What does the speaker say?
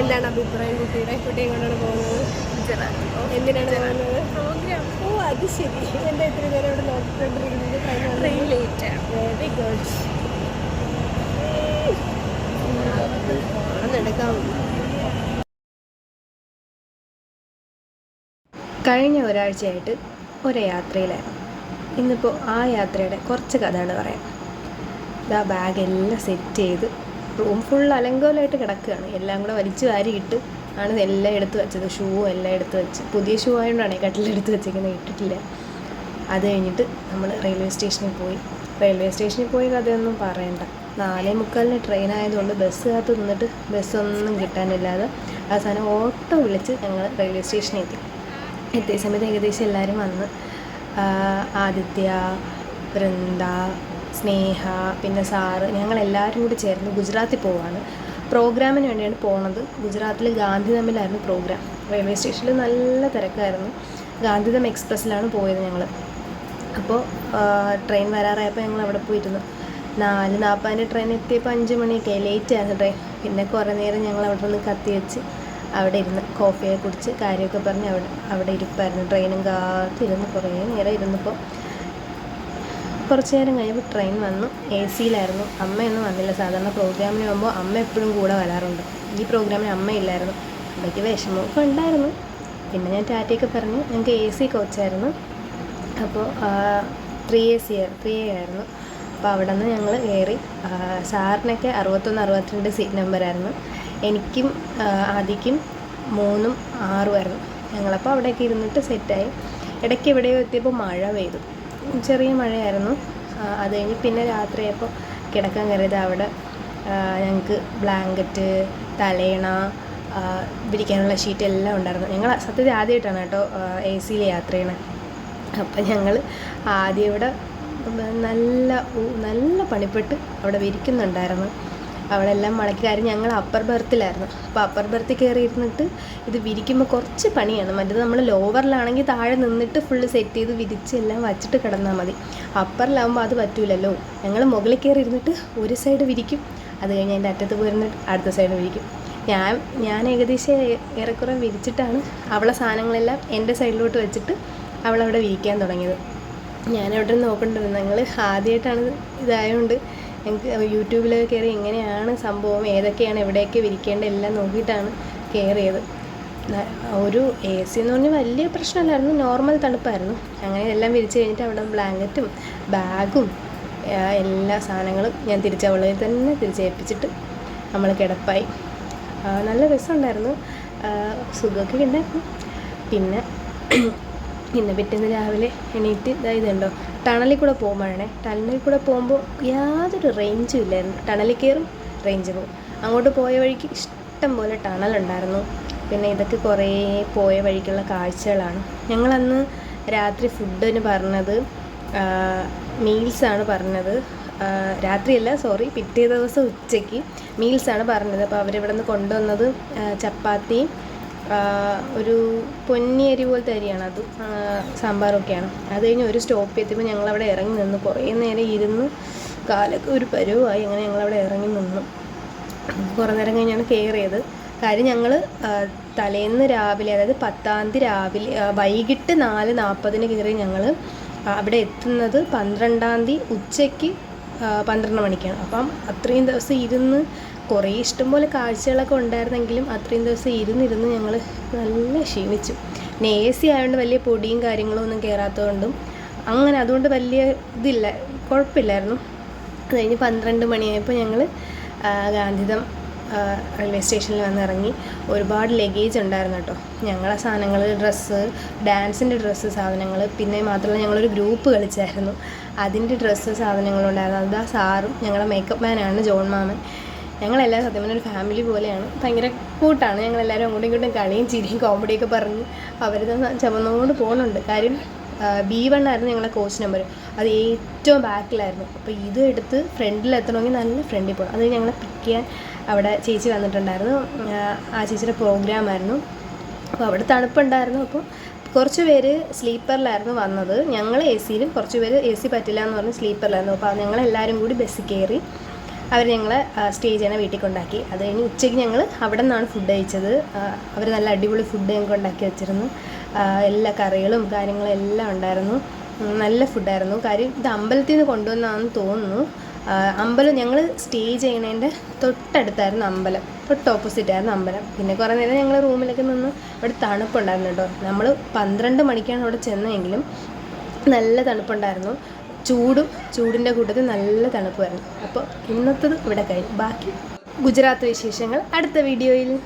എന്താണ് അഭിപ്രായം കുട്ടിയുടെ? കുട്ടി എങ്ങോട്ടാണ് പോകുന്നത്? എന്തിനാണ് പോകുന്നത്? പ്രോഗ്രാം ഓ അത് ശരി. എന്താ ഇത്ര നേരം ഇവിടെ നോക്കിക്കൊണ്ടിരിക്കുന്നത്? ട്രെയിൻ ലേറ്റ് വെരി ഗുഡ് നടക്കാം. കഴിഞ്ഞ ഒരാഴ്ചയായിട്ട് ഒരു യാത്രയിലായിരുന്നു. ഇന്നിപ്പോൾ ആ യാത്രയുടെ കുറച്ച് കഥയാണ് പറയാം. ഇതാ ബാഗ് എല്ലാം സെറ്റ് ചെയ്ത് റൂം ഫുൾ അലങ്കോലമായിട്ട് കിടക്കുകയാണ്. എല്ലാം കൂടെ വലിച്ചു വാരി ഇട്ട് ആണ് എല്ലാം എടുത്ത് വെച്ചത്. ഷൂ എല്ലാം എടുത്ത് വെച്ച്. പുതിയ ഷൂ ആയതുകൊണ്ടാണ് കട്ടിലെടുത്ത് വെച്ചിരിക്കുന്നത്. ഇട്ടിട്ടില്ല. അത് കഴിഞ്ഞിട്ട് നമ്മൾ റെയിൽവേ സ്റ്റേഷനിൽ പോയി. റെയിൽവേ സ്റ്റേഷനിൽ പോയി കഥയൊന്നും പറയണ്ട. നാലേ മുക്കാലിന് ട്രെയിൻ ആയതുകൊണ്ട് ബസ് കാത്ത് നിന്നിട്ട് ബസ്സൊന്നും കിട്ടാനില്ലാതെ അവസാനം ഓട്ടോ വിളിച്ച് ഞങ്ങൾ റെയിൽവേ സ്റ്റേഷനിൽ എത്തി. എത്തിയ സമയത്ത് ഏകദേശം എല്ലാവരും വന്ന് ആദിത്യ വൃന്ദ സ്നേഹ പിന്നെ സാറ് ഞങ്ങൾ എല്ലാവരും കൂടി ചേർന്ന് ഗുജറാത്തിൽ പോവാണ്. പ്രോഗ്രാമിന് വേണ്ടിയാണ് പോണത്. ഗുജറാത്തിൽ ഗാന്ധിധാമിലായിരുന്നു പ്രോഗ്രാം. റെയിൽവേ സ്റ്റേഷനിൽ നല്ല തിരക്കായിരുന്നു. ഗാന്ധിധം എക്സ്പ്രസ്സിലാണ് പോയത് ഞങ്ങൾ അപ്പോൾ ട്രെയിൻ വരാറായപ്പോൾ ഞങ്ങൾ അവിടെ പോയിരുന്നു. നാല് നാൽപ്പതിന്റെ ട്രെയിൻ എത്തിയപ്പോൾ അഞ്ച് മണിയൊക്കെ ലേറ്റ് ആയിരുന്നു ട്രെയിൻ. പിന്നെ കുറേ നേരം ഞങ്ങൾ അവിടെ നിന്ന് കത്തി വെച്ച് അവിടെ ഇരുന്ന് കോഫിയൊക്കെ കുടിച്ച് കാര്യമൊക്കെ പറഞ്ഞ് അവിടെ അവിടെ ഇരിപ്പായിരുന്നു. ട്രെയിനും കാത്തിരുന്ന് കുറേ നേരം ഇരുന്നപ്പോൾ കുറച്ച് നേരം കഴിയുമ്പോൾ ട്രെയിൻ വന്നു. എ സിയിലായിരുന്നു അമ്മയൊന്നും വന്നില്ല. സാധാരണ പ്രോഗ്രാമിന് പോകുമ്പോൾ അമ്മ എപ്പോഴും കൂടെ വരാറുണ്ട്. ഈ പ്രോഗ്രാമിന് അമ്മയില്ലായിരുന്നു അമ്മയ്ക്ക് വിഷമമൊക്കെ ഉണ്ടായിരുന്നു. പിന്നെ ഞാൻ ടാറ്റയൊക്കെ പറഞ്ഞു. ഞങ്ങൾക്ക് എ സി കോച്ചായിരുന്നു. അപ്പോൾ three A C three A ആയിരുന്നു. അപ്പോൾ അവിടെ നിന്ന് ഞങ്ങൾ കയറി സാറിനൊക്കെ അറുപത്തൊന്ന് അറുപത്തിരണ്ട് സീറ്റ് നമ്പറായിരുന്നു എനിക്കും ആദിക്കും മൂന്നും ആറുമായിരുന്നു ഞങ്ങളപ്പോൾ അവിടെയൊക്കെ ഇരുന്നിട്ട് സെറ്റായി ഇടയ്ക്ക് എവിടെയോ എത്തിയപ്പോൾ മഴ പെയ്തു. ചെറിയ മഴയായിരുന്നു. അത് കഴിഞ്ഞ് പിന്നെ രാത്രിയായപ്പോൾ കിടക്കാൻ കയറിയത് അവിടെ. ഞങ്ങൾക്ക് ബ്ലാങ്കറ്റ് തലേണ ആ, വിരിക്കാനുള്ള ഷീറ്റ് എല്ലാം ഉണ്ടായിരുന്നു. ഞങ്ങൾ സത്യത്തിൽ ആദ്യമായിട്ടാണ് കേട്ടോ എ സിയിൽ യാത്ര ചെയ്യണത് അപ്പം ഞങ്ങൾ ആദ്യം ഇവിടെ നല്ല നല്ല പണിപ്പെട്ട് അവിടെ വിരിക്കുന്നുണ്ടായിരുന്നു. അവിടെ എല്ലാം കാര്യം ഞങ്ങൾ അപ്പർ ബെർത്തിലായിരുന്നു അപ്പോൾ അപ്പർ ബെർത്തിൽ കയറി ഇരുന്നിട്ട് ഇത് വിരിക്കുമ്പോൾ കുറച്ച് പണിയാണ്. മറ്റേത് നമ്മൾ ലോവറിലാണെങ്കിൽ താഴെ നിന്നിട്ട് ഫുള്ള് സെറ്റ് ചെയ്ത് വിരിച്ച് എല്ലാം വച്ചിട്ട് കിടന്നാൽ മതി. അപ്പറിലാവുമ്പോൾ അത് പറ്റൂലല്ലോ. ഞങ്ങൾ മുകളിൽ കയറി ഇരുന്നിട്ട് ഒരു സൈഡ് വിരിക്കും. അത് കഴിഞ്ഞ് അതിന്റെ അറ്റത്ത് പോയിരുന്നിട്ട് അടുത്ത സൈഡ് വിരിക്കും. ഞാൻ ഞാൻ ഏകദേശം ഏറെക്കുറെ വിരിച്ചിട്ടാണ് അവളെ സാധനങ്ങളെല്ലാം എന്റെ സൈഡിലോട്ട് വെച്ചിട്ട് അവളവിടെ വിരിക്കാൻ തുടങ്ങിയത്. ഞാനവിടെ നോക്കേണ്ടത്. ഞങ്ങൾ ആദ്യമായിട്ടാണ് ഇതായതുകൊണ്ട് ഞങ്ങൾക്ക് യൂട്യൂബിൽ കയറി എങ്ങനെയാണ് സംഭവം ഏതൊക്കെയാണ് എവിടെയൊക്കെ വിരിക്കേണ്ടത് എല്ലാം നോക്കിയിട്ടാണ് കയറിയത്. ഒരു എ സി എന്ന് പറഞ്ഞാൽ വലിയ പ്രശ്നമല്ലായിരുന്നു നോർമൽ തണുപ്പായിരുന്നു. അങ്ങനെ എല്ലാം വിരിച്ച് കഴിഞ്ഞിട്ട് അവിടെ ബ്ലാങ്കറ്റും ബാഗും എല്ലാ സാധനങ്ങളും ഞാൻ തിരിച്ചവളെ തന്നെ തിരിച്ചേൽപ്പിച്ചിട്ട് നമ്മൾ കിടപ്പായി. നല്ല രസമുണ്ടായിരുന്നു. സുഖമൊക്കെ ഉണ്ടായിരുന്നു. പിന്നെ പിന്നെ പിറ്റേന്ന് രാവിലെ എണീറ്റ് ഇതായത് ഉണ്ടോ ടണലിൽ കൂടെ പോകുമ്പോഴാണേ ടണലിൽ കൂടെ പോകുമ്പോൾ യാതൊരു റേഞ്ചും ഇല്ലായിരുന്നു. ടണലിൽ കയറും റേഞ്ച് പോകും അങ്ങോട്ട് പോയ വഴിക്ക് ഇഷ്ടം പോലെ ടണലുണ്ടായിരുന്നു പിന്നെ ഇതൊക്കെ കുറേ പോയ വഴിക്കുള്ള കാഴ്ചകളാണ്. ഞങ്ങളന്ന് രാത്രി ഫുഡിന് പറഞ്ഞത് ആണ് പറഞ്ഞത്. രാത്രി രാത്രിയല്ല സോറി പിറ്റേ ദിവസം ഉച്ചയ്ക്ക് ആണ് പറഞ്ഞത്. അപ്പോൾ അവരിവിടെ നിന്ന് കൊണ്ടുവന്നത് ചപ്പാത്തിയും ഒരു പൊന്നിയരി പോലത്തെ അരിയാണ് അത്. സാമ്പാറൊക്കെയാണ്. അത് കഴിഞ്ഞ് ഒരു സ്റ്റോപ്പ് എത്തിയപ്പോൾ ഞങ്ങളവിടെ ഇറങ്ങി നിന്ന്. കുറേ നേരം ഇരുന്ന് കാലൊക്കെ ഒരു പരുവായി. അങ്ങനെ ഞങ്ങളവിടെ ഇറങ്ങി നിന്നു. കുറേ നേരം കഴിഞ്ഞാണ് കയറിയത്. കാര്യം ഞങ്ങൾ തലേന്ന് രാവിലെ അതായത് പത്താം തീയതി രാവിലെ വൈകിട്ട് നാല് നാൽപ്പതിന് കയറി ഞങ്ങൾ അവിടെ എത്തുന്നത് പന്ത്രണ്ടാം തീയതി ഉച്ചയ്ക്ക് പന്ത്രണ്ട് മണിക്കാണ്. അപ്പം അത്രയും ദിവസം ഇരുന്ന് കുറേ ഇഷ്ടംപോലെ കാഴ്ചകളൊക്കെ ഉണ്ടായിരുന്നെങ്കിലും അത്രയും ദിവസം ഇരുന്നിരുന്ന് ഞങ്ങൾ നല്ല ക്ഷീണിച്ചു. പിന്നെ എ സി ആയതുകൊണ്ട് വലിയ പൊടിയും കാര്യങ്ങളും ഒന്നും കയറാത്തതുകൊണ്ടും അങ്ങനെ അതുകൊണ്ട് വലിയ ഇതില്ല കുഴപ്പമില്ലായിരുന്നു. അത് കഴിഞ്ഞ് പന്ത്രണ്ട് മണിയായപ്പോൾ ഞങ്ങൾ ഗാന്ധിധം റെയിൽവേ സ്റ്റേഷനിൽ വന്നിറങ്ങി. ഒരുപാട് ലഗേജ് ഉണ്ടായിരുന്നു കേട്ടോ. ഞങ്ങളെ സാധനങ്ങൾ ഡ്രസ്സ് ഡാൻസിന്റെ ഡ്രസ്സ് സാധനങ്ങൾ. പിന്നെ മാത്രമല്ല ഞങ്ങളൊരു ഗ്രൂപ്പ് കളിച്ചായിരുന്നു. അതിന്റെ ഡ്രസ്സ് സാധനങ്ങളുണ്ടായിരുന്നു. അത് ആ സാറും ഞങ്ങളുടെ മേക്കപ്പ് മാനാണ് ജോൺ മാമൻ. ഞങ്ങളെല്ലാം സത്യം പറഞ്ഞ ഒരു ഫാമിലി പോലെയാണ്. ഭയങ്കര കൂട്ടാണ്. ഞങ്ങളെല്ലാവരും അങ്ങോട്ടും ഇങ്ങോട്ടും കളിയും ചിരിയും കോമഡിയൊക്കെ പറഞ്ഞ് അവർ ചുമന്നുകൊണ്ട് പോകുന്നുണ്ട് കാര്യം ബി വൺ ആയിരുന്നു ഞങ്ങളുടെ കോച്ച് നമ്പർ അത് ഏറ്റവും ബാക്കിലായിരുന്നു. അപ്പോൾ ഇത് എടുത്ത് ഫ്രണ്ടിൽ എത്തണമെങ്കിൽ നല്ല ഫ്രണ്ടിൽ പോകണം അത് ഞങ്ങളെ പിക്ക് ചെയ്യാൻ അവിടെ ചേച്ചി വന്നിട്ടുണ്ടായിരുന്നു. ആ ചേച്ചിയുടെ പ്രോഗ്രാമായിരുന്നു അപ്പോൾ അവിടെ തണുപ്പുണ്ടായിരുന്നു. അപ്പോൾ കുറച്ച് പേര് സ്ലീപ്പറിലായിരുന്നു വന്നത്. ഞങ്ങൾ എ സിയിലും കുറച്ച് പേര് എ സി പറ്റില്ല എന്ന് പറഞ്ഞ് സ്ലീപ്പറിലായിരുന്നു അപ്പോൾ ഞങ്ങളെല്ലാവരും കൂടി ബസ്സിൽ കയറി അവർ ഞങ്ങളെ സ്റ്റേ ചെയ്യുന്ന വീട്ടിൽ കൊണ്ടാക്കി അത് കഴിഞ്ഞ് ഉച്ചയ്ക്ക് ഞങ്ങൾ അവിടെ നിന്നാണ് ഫുഡ് കഴിച്ചത് അവർ നല്ല അടിപൊളി ഫുഡ് ഞങ്ങൾക്ക് ഉണ്ടാക്കി വെച്ചിരുന്നു. എല്ലാ കറികളും കാര്യങ്ങളും എല്ലാം ഉണ്ടായിരുന്നു. നല്ല ഫുഡായിരുന്നു കാര്യം ഇത് അമ്പലത്തിൽ നിന്ന് കൊണ്ടുവന്നാണെന്ന് തോന്നുന്നു. അമ്പലം ഞങ്ങൾ സ്റ്റേ ചെയ്യണതിന്റെ തൊട്ടടുത്തായിരുന്നു അമ്പലം. തൊട്ട് ഓപ്പോസിറ്റ് ആയിരുന്നു അമ്പലം. പിന്നെ കുറേ നേരം ഞങ്ങൾ റൂമിലൊക്കെ നിന്ന് അവിടെ തണുപ്പുണ്ടായിരുന്നു കേട്ടോ. നമ്മൾ പന്ത്രണ്ട് മണിക്കാണ് അവിടെ ചെന്നതെങ്കിലും നല്ല തണുപ്പുണ്ടായിരുന്നു. ചൂടും ചൂടിന്റെ കൂട്ടത്തിൽ നല്ല തണുപ്പ് വരണം. അപ്പോൾ ഇന്നത്തത് ഇവിടെ കഴിഞ്ഞു. ബാക്കി ഗുജറാത്ത് വിശേഷങ്ങൾ അടുത്ത വീഡിയോയിൽ.